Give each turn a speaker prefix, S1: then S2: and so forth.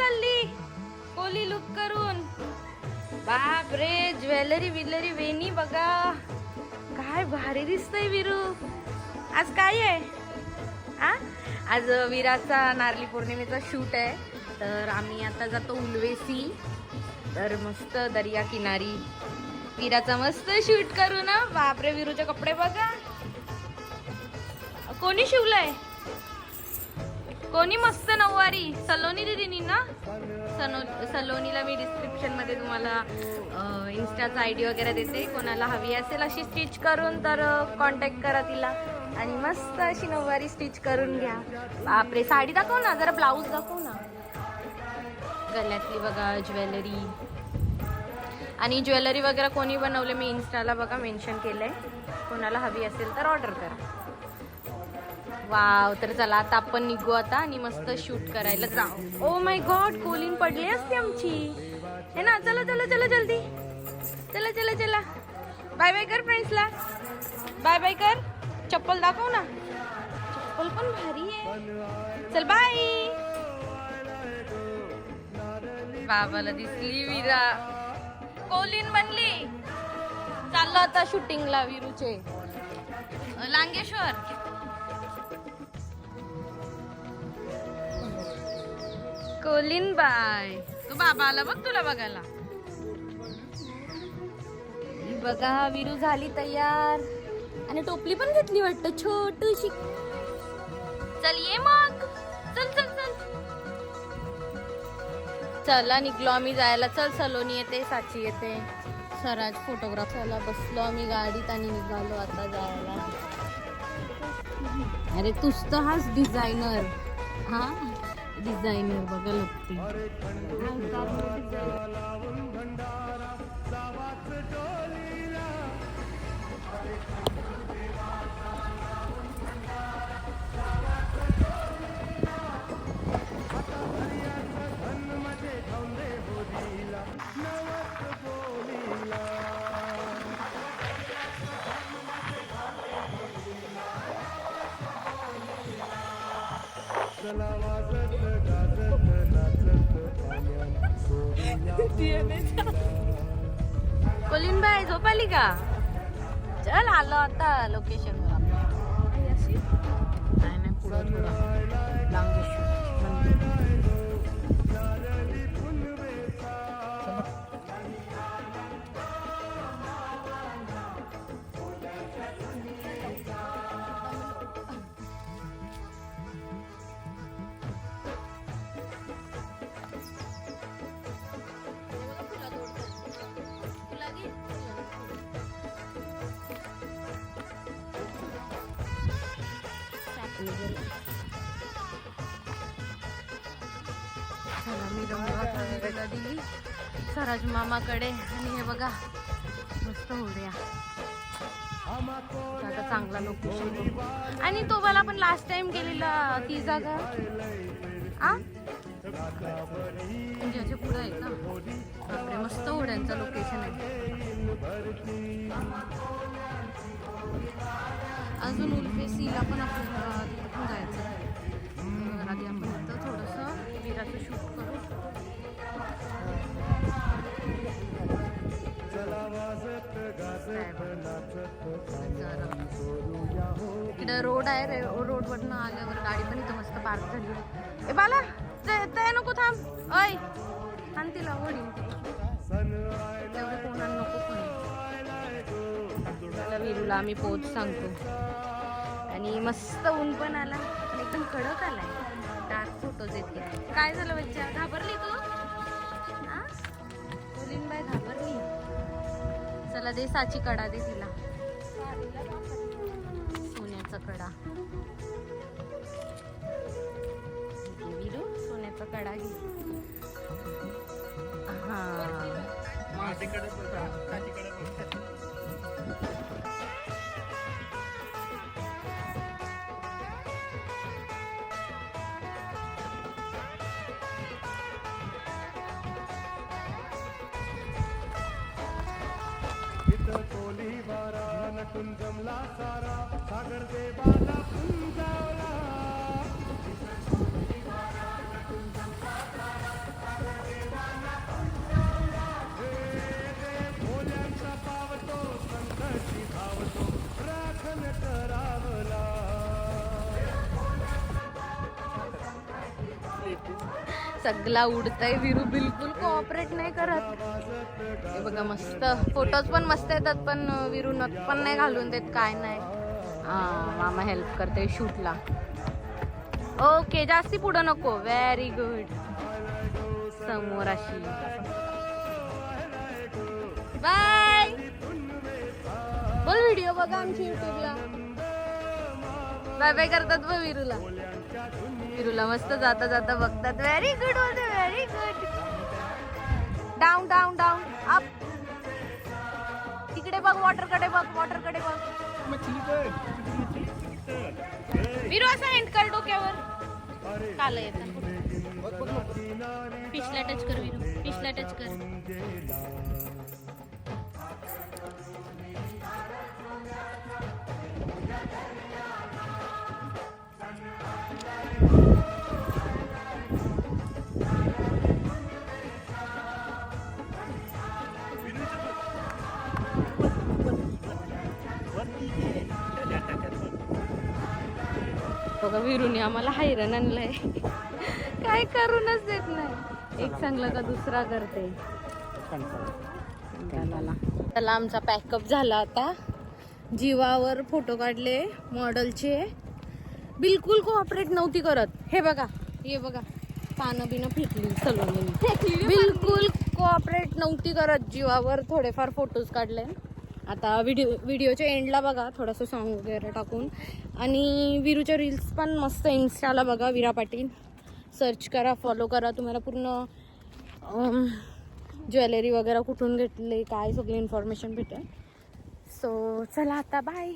S1: चालली? कोली लुक करून. बाप रे ज्वेलरी विलरी वेणी बघा. काय भारी दिसतंय विरू. आज काय आहे? आ? आज विराचा नारली पौर्णिमेचा शूट आहे. तर आम्ही आता जातो उलवेसी. तर मस्त दर्या किनारी. विराचा मस्त शूट करू ना बापरे विरूचे कपडे बघा. कोणी शिवलंय? कोणी मस्त नऊवारी? सलोनी दिदीनी ना? सनो सलोनीला मी डिस्क्रिप्शनमध्ये तुम्हाला इन्स्टाचा आय डी वगैरे देते. कोणाला हवी असेल अशी स्टिच करून तर कॉन्टॅक्ट करा तिला. आणि मस्त अशी नऊवारी स्टिच करून घ्या. बापरे साडी दाखव ना जरा ब्लाऊज दाखव ना. गळ्यातली बघा ज्वेलरी. आणि ज्वेलरी वगैरे कोणी बनवले मी इन्स्टाला बघा मेन्शन केलंय. कोणाला हवी असेल तर ऑर्डर करा. वाव तर चला आता आपण निघू आता आणि मस्त शूट करायला जाऊ. ओ माय गॉड कोलिन पडली असते आमची. हे ना चला चला चला जल्दी. चला चला चला. बाय बाय कर फ्रेंड्सला बाय बाय कर. चप्पल दाखव ना. चप्पल पण भारी आहे. चल बाय बाबाला दिसली विरा. कोलिन बनली. चाललो आता शूटिंगला विरूचे. लांगेश्वर. Choline bye. तू बाबा आला बघ तुला बघायला. ही बघा विरू झाली तयार. आणि टोपली पण घेतली वाटतं छोटूशी. चल ये मग. चल चल चल. चला निघलो आम्ही जायला. चल सलोनी येते साची येते. स्वराज फोटोग्राफ चला बसलो आम्ही गाडीत आणि निघालो आता जायला. अरे तूच तर हाच डिझायनर हा? डिझायनर बघा लागते. कोलिन बाय झोप आली का? चल आलो आता लोकेशन वर. नाही नाही पुढं दिली स्वराज मामाकडे. आणि हे बघा मस्त होड्या आता चांगला लोकेशन आणि तो मला पण लास्ट टाइम गेलेला ती जागा. आ? म्हणजे याच्यापुढे आहे का? बापरे मस्त होड्यांचं लोकेशन आहे. अजून उल्फेसीला पण आपण रोड आहे रे रोडवरनं आल्यावर गाडी पण इथं मस्त पार्क झाली ए बाला ते ते नको थांब. ऐ थांब तिला तेवढं कोणाला नको कोणी त्याला विरूला आम्ही पोच सांगतो. आणि मस्त ऊन पण आला. एकदम कडक आलाय. डार्क फोटोज येते काय झालं बच्चा? घाबरली तू? हा? कोलिन बाय घाबरली. चला दे साची कडा दे तिला. सोन्याचा कडा घे विरू सोन्याचा कडा घे
S2: नट रामला
S1: सगळा उडतय विरू बिलकुल कोऑपरेट नाही करत. बघा मस्त फोटोज पण मस्त येतात पण विरू नट पण नाही घालून देत काय नाही. मामा हेल्प करते शूटला. ओके जास्ती पुढं नको. व्हेरी गुड समोर अशी. बोल व्हिडिओ बघा आमची युट्यूबला. बाय बाय करतात बघ विरूला. विरूला मस्त जाता जाता बघतात. व्हेरी गुड होते very good down down down up तिकडे बघ वॉटरकडे बघ वॉटरकडे बघ. विरू असा एंड कर डोक्यावर. काल येतं. पिशला टच कर विरू. पिशला टच कर. बघा विरूने आम्हाला हैराण आणलंय. काय करूनच देत नाही. एक चांगलं का दुसरा करते. चला. चला आमचा पॅकअप झाला आता. जीवावर फोटो काढले मॉडेलचे बिलकुल कोऑपरेट नव्हती करत. हे बघा हे बघा. पानं बिनं फेकली सलोनी बिलकुल कोऑपरेट नव्हती करत जीवावर. थोडेफार फोटोज काढले. आता व्हिडिओ व्हिडिओच्या एंडला बघा थोडंसं सॉन्ग वगैरे टाकून. आणि विरूच्या रील्स पण मस्त इन्स्टाला बघा विरा पाटील. सर्च करा फॉलो करा. तुम्हाला पूर्ण ज्वेलरी वगैरे कुठून घेतले काय सगळी इन्फॉर्मेशन भेटेल. सो चला आता बाय